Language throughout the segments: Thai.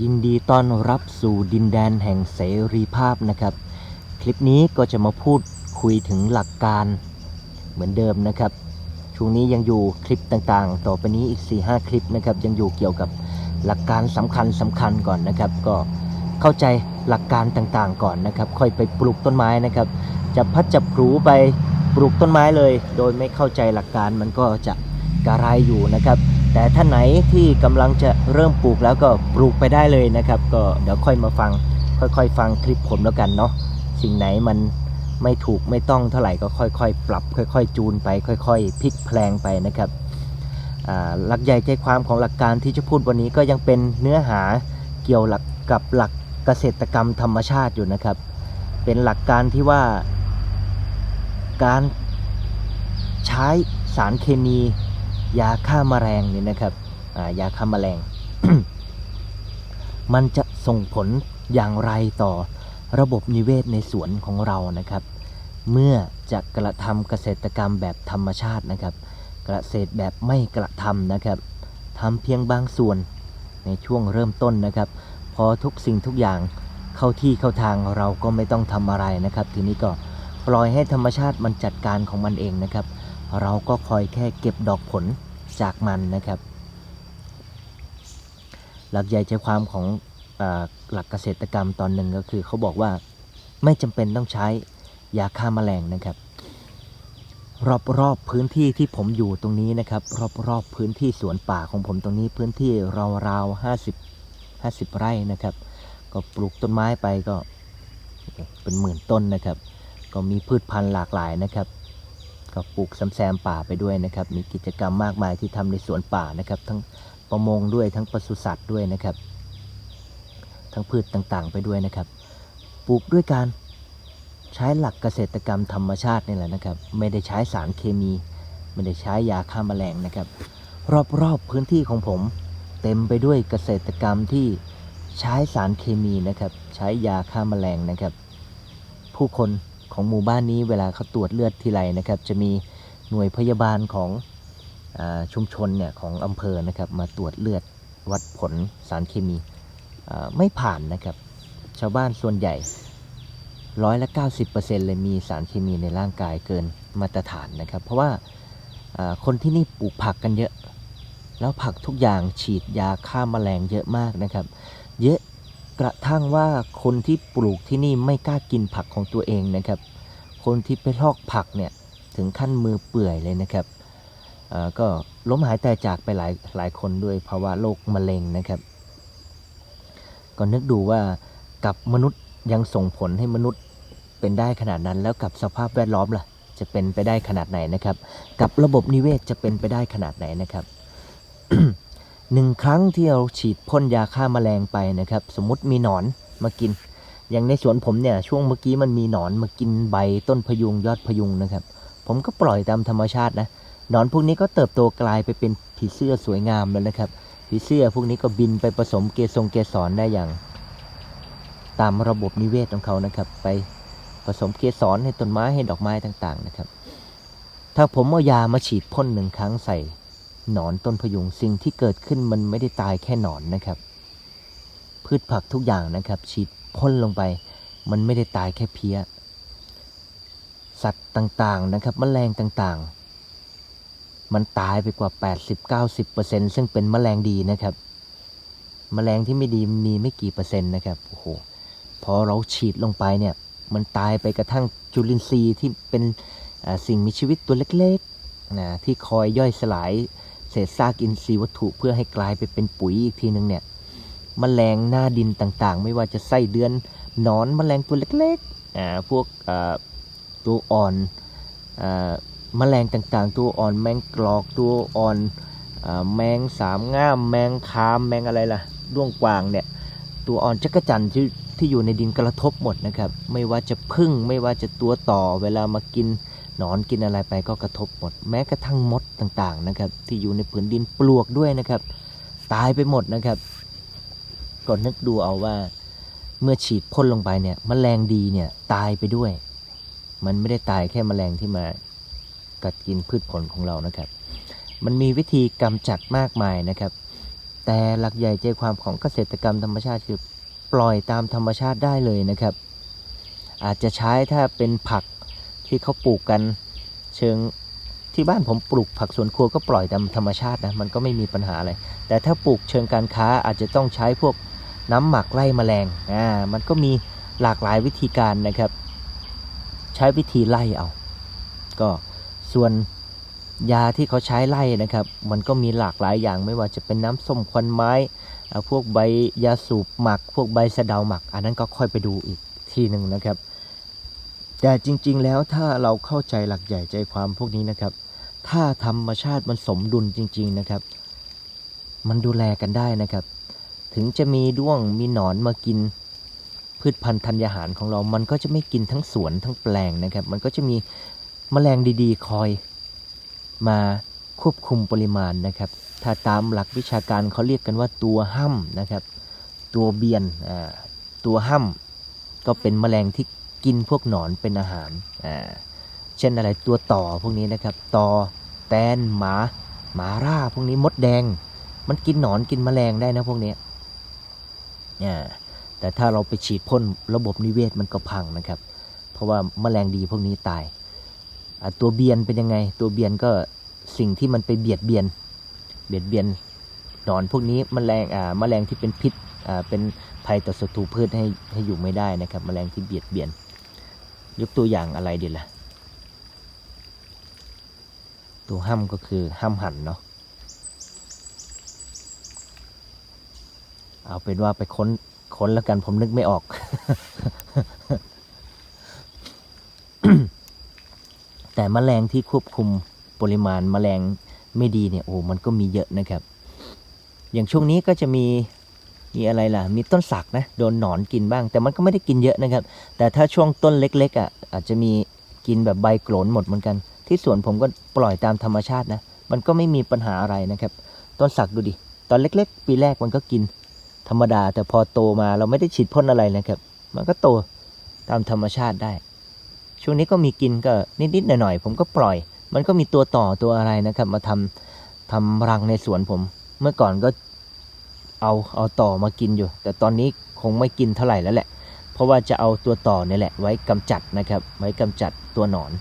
ยินดีต้อนรับสู่ดินแดนแห่งเสรีภาพนะครับ คลิปนี้ก็จะมาพูดคุยถึงหลักการเหมือนเดิมนะครับ ช่วงนี้ยังอยู่คลิปต่างๆ ต่อไปนี้อีก 4-5 คลิปนะครับ ยังอยู่เกี่ยวกับหลักการสำคัญสำคัญก่อนนะครับ ก็เข้าใจหลักการต่างๆก่อนนะครับ ค่อยไปปลูกต้นไม้นะครับ จะพัดจะปลูไปปลูกต้นไม้เลย โดยไม่เข้าใจหลักการมันก็จะกระไรอยู่นะครับ แต่ท่านไหนที่กำลังจะเริ่มปลูกแล้วก็ปลูกไปได้เลยนะครับ ก็เดี๋ยวค่อยมาฟัง ค่อยๆ ฟังคลิปผมแล้วกันเนาะสิ่งไหนมันไม่ถูกไม่ต้องเท่าไหร่ก็ค่อย ๆ ปรับ ค่อย ๆ จูนไป ค่อย ๆพลิกแพลงไปนะครับหลักใหญ่ใจความของหลักการที่จะพูดวันนี้ก็ยังเป็นเนื้อหาเกี่ยวหลักกับหลักเกษตรกรรมธรรมชาติอยู่นะครับ เป็นหลักการที่ว่าการใช้สารเคมี ยาฆ่าแมลงเนี่ยนะครับยาฆ่าแมลง มันจะส่งผลอย่างไรต่อระบบนิเวศในสวนของเรานะครับ เมื่อจะกระทำเกษตรกรรมแบบธรรมชาตินะครับ เกษตรแบบไม่กระทำนะครับทำเพียงบางส่วนในช่วงเริ่มต้นนะครับ พอทุกสิ่งทุกอย่างเข้าที่เข้าทางเราก็ไม่ต้องทำอะไรนะครับ ทีนี้ก็ปล่อยให้ธรรมชาติมันจัดการของมันเองนะครับ เราก็คอยแค่เก็บดอกผลจากมันนะครับ หลักใหญ่ใจความของอหลักเกษตรกรรมตอนหนึ่งก็คือเขาบอกว่าไม่จำเป็นต้องใช้ยาฆ่าแมลงนะครับ รอบๆพื้นที่ที่ผมอยู่ตรงนี้นะครับ รอบๆพื้นที่สวนป่าของผมตรงนี้พื้นที่ราวๆห้าสิบห้าสิบไร่นะครับ ก็ปลูกต้นไม้ไปก็เป็นหมื่นต้นนะครับ ก็มีพืชพันธุ์หลากหลายนะครับ ก็ปลูกซ้ำแซมป่าไปด้วยนะครับ มีกิจกรรมมากมายที่ทำในสวนป่านะครับ ทั้งประมงด้วยทั้งปศุสัตว์ด้วยนะครับ ทั้งพืชต่างๆ ไปด้วยนะครับ ปลูกด้วยการใช้หลักเกษตรกรรมธรรมชาตินี่แหละนะครับ ไม่ได้ใช้สารเคมี ไม่ได้ใช้ยาฆ่าแมลงนะครับ รอบๆพื้นที่ของผม เต็มไปด้วยเกษตรกรรมที่ใช้สารเคมีนะครับ ใช้ยาฆ่าแมลงนะครับ ผู้คน ของหมู่บ้านนี้เวลาเขาตรวจเลือดทีไรนะครับ จะมีหน่วยพยาบาลของอชุมชนเนี่ยของอำเภอนะครับ มาตรวจเลือดวัดผลสารเคมีไม่ผ่านนะครับ ชาวบ้านส่วนใหญ่ร้อยละ 90%เลยมีสารเคมีในร่างกายเกินมาตรฐานนะครับ เพราะว่าอ่าคนที่นี่ปลูกผักกันเยอะ แล้วผักทุกอย่างฉีดยาฆ่าแมลงเยอะมากนะครับ เยอะ กระทั่งว่าคนที่ปลูกที่นี่ไม่กล้ากินผักของตัวเองนะครับ คนที่ไปลอกผักเนี่ยถึงขั้นมือเปื่อยเลยนะครับก็ล้มหายตายจากไปหลายหลายคนด้วยภาวะโรคมะเร็งนะครับ ก็นึกดูว่ากับมนุษย์ยังส่งผลให้มนุษย์เป็นได้ขนาดนั้น แล้วกับสภาพแวดล้อมล่ะ จะเป็นไปได้ขนาดไหนนะครับ กับระบบนิเวศจะเป็นไปได้ขนาดไหนนะครับ หนึ่งครั้งที่เราฉีดพ่นยาฆ่าแมลงไปนะครับ สมมติมีหนอนมากิน อย่างในสวนผมเนี่ยช่วงเมื่อกี้มันมีหนอนมากินใบต้นพยุงยอดพยุงนะครับ ผมก็ปล่อยตามธรรมชาตินะหนอนพวกนี้ก็เติบโตกลายไปเป็นผีเสื้อสวยงามแล้วนะครับผีเสื้อพวกนี้ก็บินไปผสมเกสรเกสรได้อย่าง ตามระบบนิเวศของเขานะครับ ไปผสมเกสรให้ต้นไม้ให้ดอกไม้ต่างๆนะครับ ถ้าผมเอายามาฉีดพ่นหนึ่งครั้งใส่ หนอนต้นพยุงสิ่งที่เกิดขึ้นมันไม่ได้ตายแค่หนอนนะครับ พืชผักทุกอย่างนะครับ ฉีดพ่นลงไป มันไม่ได้ตายแค่เพี้ย สัตว์ต่างๆนะครับแมลงต่างๆ มันตายไปกว่า 80-90%ซึ่งเป็นแมลงดีนะครับแมลงที่ไม่ดีมีไม่กี่เปอร์เซ็นต์นะครับโอ้โหพอเราฉีดลงไปเนี่ยมันตายไปกระทั่งจุลินทรีย์ที่เป็นสิ่งมีชีวิตตัวเล็กๆนะที่คอยย่อยสลาย เศษซากอินทรีย์วัตถุเพื่อให้กลายไปเป็นปุ๋ยอีกทีนึงเนี่ยมแมลงหน้าดินต่างๆ ไม่ว่าจะไส้เดือนนอนมแมลงตัวเล็กๆอ่าพวกตัวอ่อนอ่าแมลงต่างๆ ตัวอ่อนแมงกรอกตัวอ่อนอแมงสามง่ามแมงคามแมงอะไรล่ะด้วงกวางเนี่ยตัวอ่อนจักจั่นที่ที่อยู่ในดินกระทบหมดนะครับ ไม่ว่าจะพึ่งไม่ว่าจะตัวต่อเวลามากิน นอนกินอะไรไปก็กระทบหมด แม้กระทั่งมดต่างๆนะครับ ที่อยู่ในผืนดินปลวกด้วยนะครับ ตายไปหมดนะครับก็นึกดูเอาว่า เมื่อฉีดพ่นลงไปเนี่ยมแมลงดีเนี่ยตายไปด้วย มันไม่ได้ตายแค่มแมลงที่มากัดกินพืชผลของเรานะครับ มันมีวิธีกำจัดมากมายนะครับ แต่หลักใหญ่ใจความของเกษตรกรรมธรรมชาติคือปล่อยตามธรรมชาติได้เลยนะครับ อาจจะใช้ถ้าเป็นผัก ที่เขาปลูกกันเชิงที่บ้านผมปลูกผักสวนครัวก็ปล่อยตามธรรมชาตินะมันก็ไม่มีปัญหาอะไรแต่ถ้าปลูกเชิงการค้าอาจจะต้องใช้พวกน้ำหมักไล่แมลงอ่ามันก็มีหลากหลายวิธีการนะครับ ใช้วิธีไล่เอา ก็ส่วนยาที่เขาใช้ไล่นะครับ มันก็มีหลากหลายอย่างไม่ว่าจะเป็นน้ำส้มควันไม้อ่าพวกใบยาสูบหมัก พวกใบสะเดาหมัก อันนั้นก็ค่อยไปดูอีกทีหนึ่งนะครับ แต่จริง ๆ แล้วถ้าเราเข้าใจหลักใหญ่ใจความพวกนี้นะครับ ถ้าธรรมชาติมันสมดุลจริง ๆ นะครับ มันดูแลกันได้นะครับ ถึงจะมีด้วงมีหนอนมากินพืชพันธุ์ธัญญาหารของเรา มันก็จะไม่กินทั้งสวนทั้งแปลงนะครับ มันก็จะมีแมลงดีๆ คอยมาควบคุมปริมาณนะครับ ถ้าตามหลักวิชาการเขาเรียกกันว่าตัวห้ำนะครับ ตัวเบียนอ่าตัวห้ำก็เป็นแมลงที่ กินพวกหนอนเป็นอาหารอ่าเช่นอะไรตัวต่อพวกนี้นะครับต่อแตนหมาหมาร่าพวกนี้มดแดง มันกินหนอนกินแมลงได้นะพวกนี้อ่าแต่ถ้าเราไปฉีดพ่นระบบนิเวศมันก็พังนะครับ เพราะว่าแมลงดีพวกนี้ตาย ตัวเบียนเป็นยังไง ตัวเบียนก็สิ่งที่มันไปเบียดเบียน เบียดเบียนหนอนพวกนี้แมลงอ่าแมลงที่เป็นพิษอ่าเป็นภัยต่อศัตรูพืชให้ให้อยู่ไม่ได้นะครับแมลงที่เบียดเบียน ยกตัวอย่างอะไรดีล่ะ ตัวห้ำก็คือห้ำหั่นเนาะเอาเป็นว่าไปค้นค้นแล้วกันผมนึกไม่ออก แต่แมลงที่ควบคุมปริมาณแมลงไม่ดีเนี่ยโอ้มันก็มีเยอะนะครับ อย่างช่วงนี้ก็จะมี มีอะไรล่ะ มีต้นสักนะ โดนหนอนกินบ้าง แต่มันก็ไม่ได้กินเยอะนะครับ แต่ถ้าช่วงต้นเล็กๆอะ อาจจะมีกินแบบใบโกรนหมดเหมือนกัน ที่สวนผมก็ปล่อยตามธรรมชาตินะ มันก็ไม่มีปัญหาอะไรนะครับ ต้นสักดูดิ ตอนเล็ก ๆ ปีแรกมันก็กิน ธรรมดา แต่พอโตมาเราไม่ได้ฉีดพ่นอะไรนะครับ มันก็โตตามธรรมชาติได้ ช่วงนี้ก็มีกินก็นิดๆหน่อยๆผมก็ปล่อย มันก็มีตัวต่อตัวอะไรนะครับ มาทำทำรังในสวนผม เมื่อก่อนก็ เอาเอาต่อมากินอยู่ แต่ตอนนี้คงไม่กินเท่าไหร่แล้วแหละ เพราะว่าจะเอาตัวต่อเนี่ยแหละ ไว้กำจัดนะครับ ไว้กำจัดตัวหนอน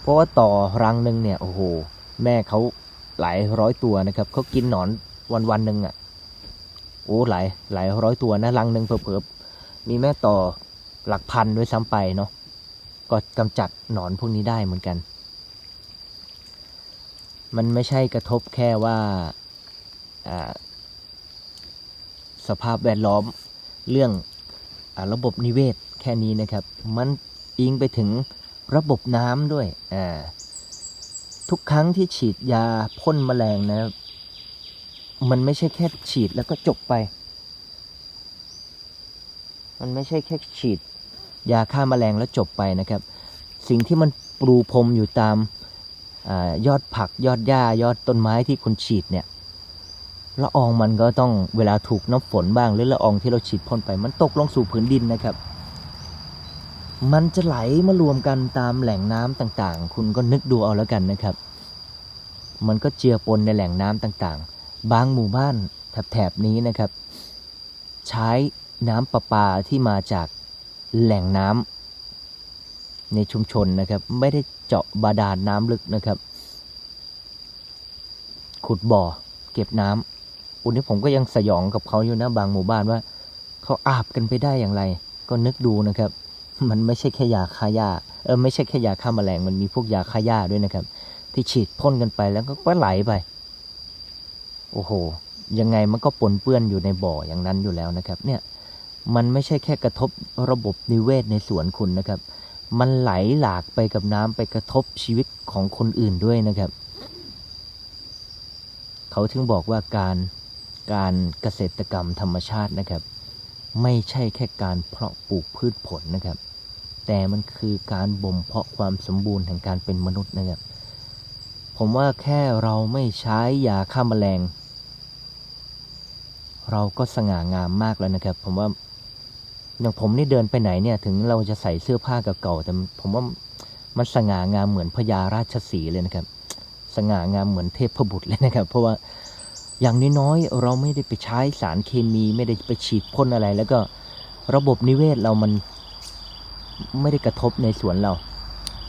เพราะว่าต่อรังหนึ่งเนี่ยโอ้โห แม่เขาหลายร้อยตัวนะครับเขากินหนอนวันวันหนึ่งอะโอ้หลายหลายร้อยตัวนะรังหนึ่งเผลอๆมีแม่ต่อหลักพันด้วยซ้ำไปเนาะก็กำจัดหนอนพวกนี้ได้เหมือนกัน มันไม่ใช่กระทบแค่ว่าอ่า สภาพแวดล้อม เรื่องอระบบนิเวศแค่นี้นะครับ มันอิงไปถึงระบบน้ำด้วยทุกครั้งที่ฉีดยาพ่นแมลงนะมันไม่ใช่แค่ฉีดแล้วก็จบไป มันไม่ใช่แค่ฉีด ยาฆ่าแมลงแล้วจบไปนะครับ สิ่งที่มันปรูพรมอยู่ตามอยอดผักยอดหญ้ายอดต้นไม้ที่คุณฉีดเนี่ย ละอองมันก็ต้องเวลาถูกน้ำฝนบ้างหรือละอองที่เราฉีดพ่นไป มันตกลงสู่ผืนดินนะครับ มันจะไหลมารวมกันตามแหล่งน้ำต่างๆ คุณก็นึกดูเอาแล้วกันนะครับ มันก็เจือปนในแหล่งน้ำต่างๆ บางหมู่บ้านแถบๆนี้นะครับ ใช้น้ำประปาที่มาจากแหล่งน้ำในชุมชนนะครับ ไม่ได้เจาะบาดาลน้ำลึกนะครับ ขุดบ่อเก็บน้ำ อุนี้ผมก็ยังสยองกับเขาอยู่นะบางหมู่บ้านว่าเขาอาบกันไปได้อย่างไร ก็นึกดูนะครับ มันไม่ใช่แค่ยาฆ่าหญ้าเออไม่ใช่แค่ยาฆ่าแมลงมันมีพวกยาฆ่าหญ้าด้วยนะครับ ที่ฉีดพ่นกันไปแล้วก็ไหลไป โอ้โห ยังไงมันก็ปนเปื้อนอยู่ในบ่ออย่างนั้นอยู่แล้วนะครับ เนี่ยมันไม่ใช่แค่กระทบระบบนิเวศในสวนคุณนะครับ มันไหลหลากไปกับน้ำไปกระทบชีวิตของคนอื่นด้วยนะครับ เขาถึงบอกว่าการ การเกษตรกรรมธรรมชาตินะครับ ไม่ใช่แค่การเพาะปลูกพืชผลนะครับ แต่มันคือการบ่มเพาะความสมบูรณ์แห่งการเป็นมนุษย์นะครับ ผมว่าแค่เราไม่ใช้ยาฆ่าแมลง เราก็สง่างามมากแล้วนะครับ ผมว่าอย่างผมนี่เดินไปไหนเนี่ยถึงเราจะใส่เสื้อผ้าเก่าๆแต่ผมว่ามันสง่างามเหมือนพญาราชสีเลยนะครับ สง่างามเหมือนเทพบุตรเลยนะครับ เพราะว่า อย่างน้อยๆเราไม่ได้ไปใช้สารเคมีไม่ได้ไปฉีดพ่นอะไร แล้วก็ระบบนิเวศเรามันไม่ได้กระทบในสวนเรา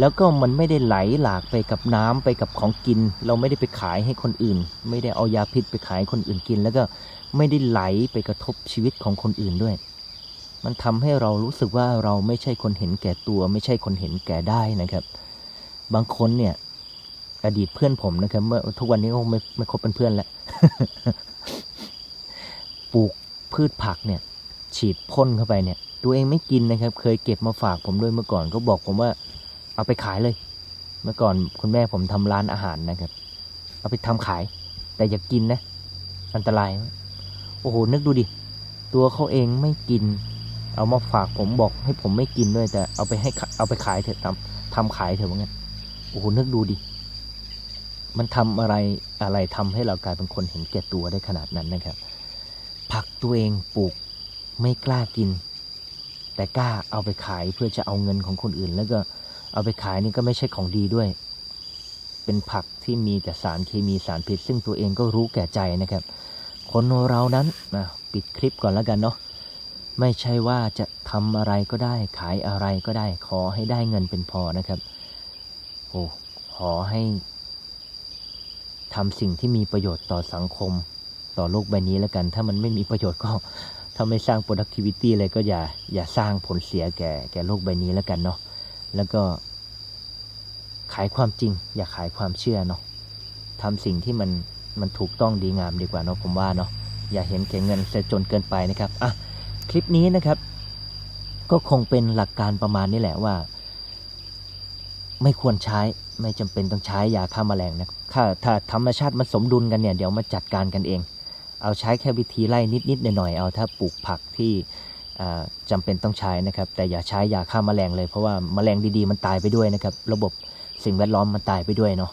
แล้วก็มันไม่ได้ไหลหลากไปกับน้ำไปกับของกิน เราไม่ได้ไปขายให้คนอื่น ไม่ได้เอายาพิษไปขายคนอื่นกิน แล้วก็ไม่ได้ไหลไปกระทบชีวิตของคนอื่นด้วย มันทำให้เรารู้สึกว่าเราไม่ใช่คนเห็นแก่ตัว ไม่ใช่คนเห็นแก่ได้นะครับ บางคนเนี่ย อดีตเพื่อนผมนะครับ เมื่อทุกวันนี้ก็ไม่ไม่คบเป็นเพื่อนแล้ว ปลูกพืชผักเนี่ย ฉีดพ่นเข้าไปเนี่ย ตัวเองไม่กินนะครับ เคยเก็บมาฝากผมด้วยเมื่อก่อนก็บอกผมว่า เอาไปขายเลย เมื่อก่อนคุณแม่ผมทำร้านอาหารนะครับ เอาไปทำขาย แต่อย่ากกินนะ อันตราย โอ้โห นึกดูดิ ตัวเขาเองไม่กิน เอามาฝากผมบอกให้ผมไม่กินด้วย แต่เอาไปให้เอาไปขายเถอะทำทำขายเถอะว่างั้นโอ้โหนึกดูดิ มันทำอะไรอะไรทำให้เรากลายเป็นคนเห็นแก่ตัวได้ขนาดนั้นนะครับ ผักตัวเองปลูกไม่กล้ากิน แต่กล้าเอาไปขายเพื่อจะเอาเงินของคนอื่น แล้วก็เอาไปขายนี่ก็ไม่ใช่ของดีด้วย เป็นผักที่มีแต่สารเคมีสารพิษ ซึ่งตัวเองก็รู้แก่ใจนะครับ คนเรานั้นนะปิดคลิปก่อนแล้วกันเนาะไม่ใช่ว่าจะทำอะไรก็ได้ขายอะไรก็ได้ ขอให้ได้เงินเป็นพอนะครับโอ้ขอให้ ทำสิ่งที่มีประโยชน์ต่อสังคม ต่อโลกใบนี้แล้วกัน ถ้ามันไม่มีประโยชน์ก็ถ้าไม่สร้าง productivity เลยก็อย่าอย่าสร้างผลเสียแก่แก่โลกใบนี้แล้วกันเนาะแล้วก็ ขายความจริง อย่าขายความเชื่อเนาะทำสิ่งที่มันมันถูกต้องดีงามดีกว่าเนาะผมว่าเนาะอย่าเห็นแก่เงินเสียจนเกินไปนะครับอะคลิปนี้นะครับ ก็คงเป็นหลักการประมาณนี้แหละว่า ไม่ควรใช้ ไม่จำเป็นต้องใช้ยาฆ่าแมลงนะถ้าถ้าธรรมชาติมันสมดุลกันเนี่ยเดี๋ยวมาจัดการกันเอง เอาใช้แค่วิธีไล่นิดๆหน่อยๆเอาถ้าปลูกผักที่จำจำเป็นต้องใช้นะครับ แต่อย่าใช้ยาฆ่าแมลงเลยเพราะว่าแมลงดีๆมันตายไปด้วยนะครับ ระบบสิ่งแวดล้อมมันตายไปด้วยเนาะ